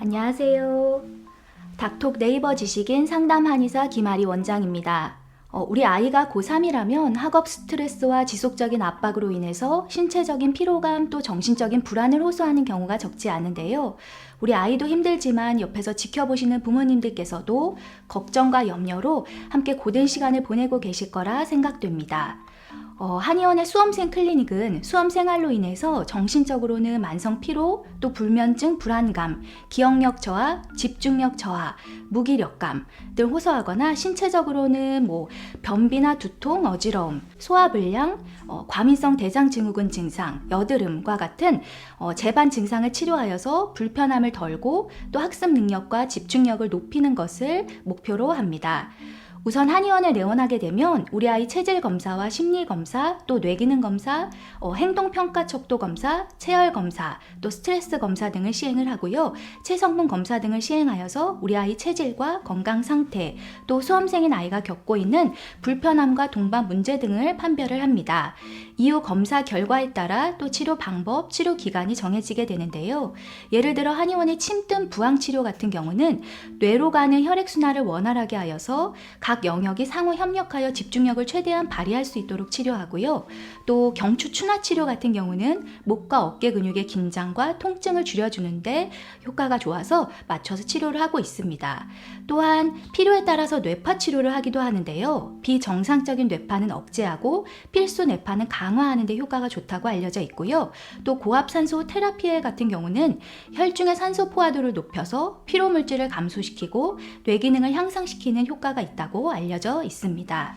안녕하세요. 닥톡 네이버 지식인 상담 한의사 김아리 원장입니다. 어, 우리 아이가 고3이라면 학업 스트레스와 지속적인 압박으로 인해서 신체적인 피로감 또 정신적인 불안을 호소하는 경우가 적지 않은데요. 우리 아이도 힘들지만 옆에서 지켜보시는 부모님들께서도 걱정과 염려로 함께 고된 시간을 보내고 계실 거라 생각됩니다. 어, 한의원의 수험생 클리닉은 수험 생활로 인해서 정신적으로는 만성 피로, 또 불면증, 불안감, 기억력 저하, 집중력 저하, 무기력감 등 호소하거나 신체적으로는 뭐 변비나 두통, 어지러움, 소화불량, 어, 과민성 대장 증후군 증상, 여드름과 같은 어, 재반 증상을 치료하여서 불편함을 덜고 또 학습 능력과 집중력을 높이는 것을 목표로 합니다. 우선 한의원에 내원하게 되면 우리 아이 체질 검사와 심리 검사, 또 뇌기능 검사, 어, 행동 평가 척도 검사, 체열 검사, 또 스트레스 검사 등을 시행을 하고요. 체성분 검사 등을 시행하여서 우리 아이 체질과 건강 상태, 또 수험생인 아이가 겪고 있는 불편함과 동반 문제 등을 판별을 합니다. 이후 검사 결과에 따라 또 치료 방법, 치료 기간이 정해지게 되는데요. 예를 들어 한의원의 침뜸 부항 치료 같은 경우는 뇌로 가는 혈액 순환을 원활하게 하여서 각 영역이 상호 협력하여 집중력을 최대한 발휘할 수 있도록 치료하고요. 또 경추 추나 치료 같은 경우는 목과 어깨 근육의 긴장과 통증을 줄여주는데 효과가 좋아서 맞춰서 치료를 하고 있습니다. 또한 필요에 따라서 뇌파 치료를 하기도 하는데요. 비정상적인 뇌파는 억제하고 필수 뇌파는 강화하는 데 효과가 좋다고 알려져 있고요. 또 고압산소 테라피 같은 경우는 혈중의 산소 포화도를 높여서 피로 물질을 감소시키고 뇌 기능을 향상시키는 효과가 있다고 알려져 있습니다.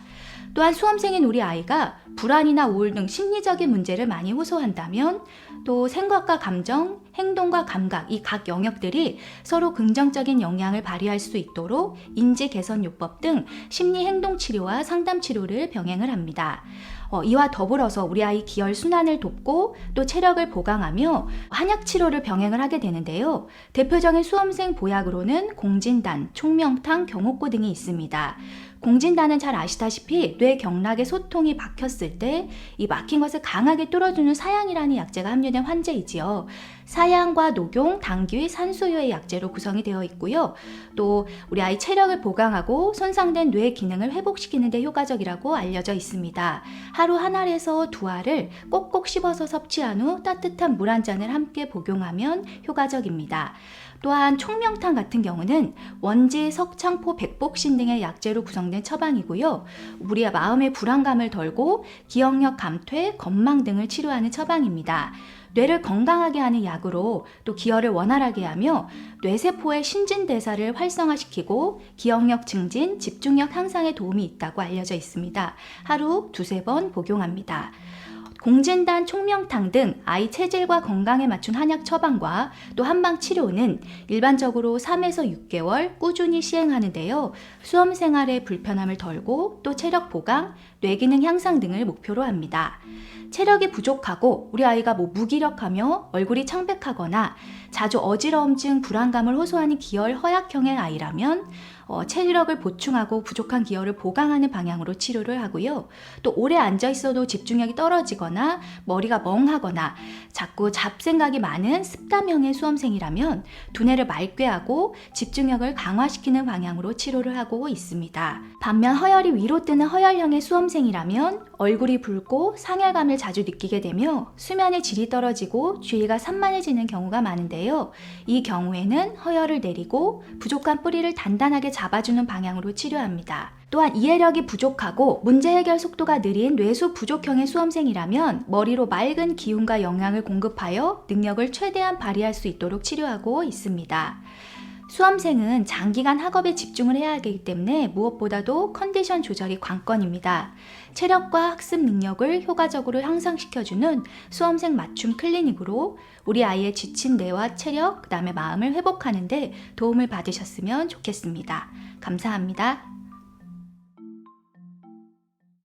또한 수험생인 우리 아이가 불안이나 우울 등 심리적인 문제를 많이 호소한다면 또 생각과 감정, 행동과 감각 이 각 영역들이 서로 긍정적인 영향을 발휘할 수 있도록 인지 개선 요법 등 심리 행동 치료와 상담 치료를 병행을 합니다. 어, 이와 더불어서 우리 아이 기혈 순환을 돕고 또 체력을 보강하며 한약 치료를 병행을 하게 되는데요. 대표적인 수험생 보약으로는 공진단, 총명탕, 경옥고 등이 있습니다. 공진단은 잘 아시다시피 뇌 경락에 소통이 막혔을 때 이 막힌 것을 강하게 뚫어주는 사양이라는 약재가 함유된 환제이지요. 사양과 녹용, 당귀, 산수유의 약재로 구성이 되어 있고요. 또 우리 아이 체력을 보강하고 손상된 뇌 기능을 회복시키는 데 효과적이라고 알려져 있습니다. 하루 한 알에서 두 알을 꼭꼭 씹어서 섭취한 후 따뜻한 물 한 잔을 함께 복용하면 효과적입니다. 또한 총명탕 같은 경우는 원지, 석창포, 백복신 등의 약재로 구성된 처방이고요. 우리의 마음의 불안감을 덜고 기억력 감퇴, 건망 등을 치료하는 처방입니다. 뇌를 건강하게 하는 약으로 또 기혈을 원활하게 하며 뇌세포의 신진대사를 활성화시키고 기억력 증진, 집중력 향상에 도움이 있다고 알려져 있습니다. 하루 두세 번 복용합니다. 공진단, 총명탕 등 아이 체질과 건강에 맞춘 한약 처방과 또 한방 치료는 일반적으로 3에서 6개월 꾸준히 시행하는데요. 수험 생활의 불편함을 덜고 또 체력 보강, 뇌기능 향상 등을 목표로 합니다. 체력이 부족하고 우리 아이가 뭐 무기력하며 얼굴이 창백하거나 자주 어지러움증, 불안감을 호소하는 기혈 허약형의 아이라면 어, 체력을 보충하고 부족한 기혈을 보강하는 방향으로 치료를 하고요. 또 오래 앉아 있어도 집중력이 떨어지거나 머리가 멍하거나 자꾸 잡생각이 많은 습담형의 수험생이라면 두뇌를 맑게 하고 집중력을 강화시키는 방향으로 치료를 하고 있습니다. 반면 허열이 위로 뜨는 허열형의 수험생이라면 얼굴이 붉고 상열감을 자주 느끼게 되며 수면의 질이 떨어지고 주의가 산만해지는 경우가 많은데요. 이 경우에는 허열을 내리고 부족한 뿌리를 단단하게 잡아주는 방향으로 치료합니다. 또한 이해력이 부족하고 문제 해결 속도가 느린 뇌수 부족형의 수험생이라면 머리로 맑은 기운과 영양을 공급하여 능력을 최대한 발휘할 수 있도록 치료하고 있습니다. 수험생은 장기간 학업에 집중을 해야 하기 때문에 무엇보다도 컨디션 조절이 관건입니다. 체력과 학습 능력을 효과적으로 향상시켜주는 수험생 맞춤 클리닉으로 우리 아이의 지친 뇌와 체력, 그 다음에 마음을 회복하는데 도움을 받으셨으면 좋겠습니다. 감사합니다.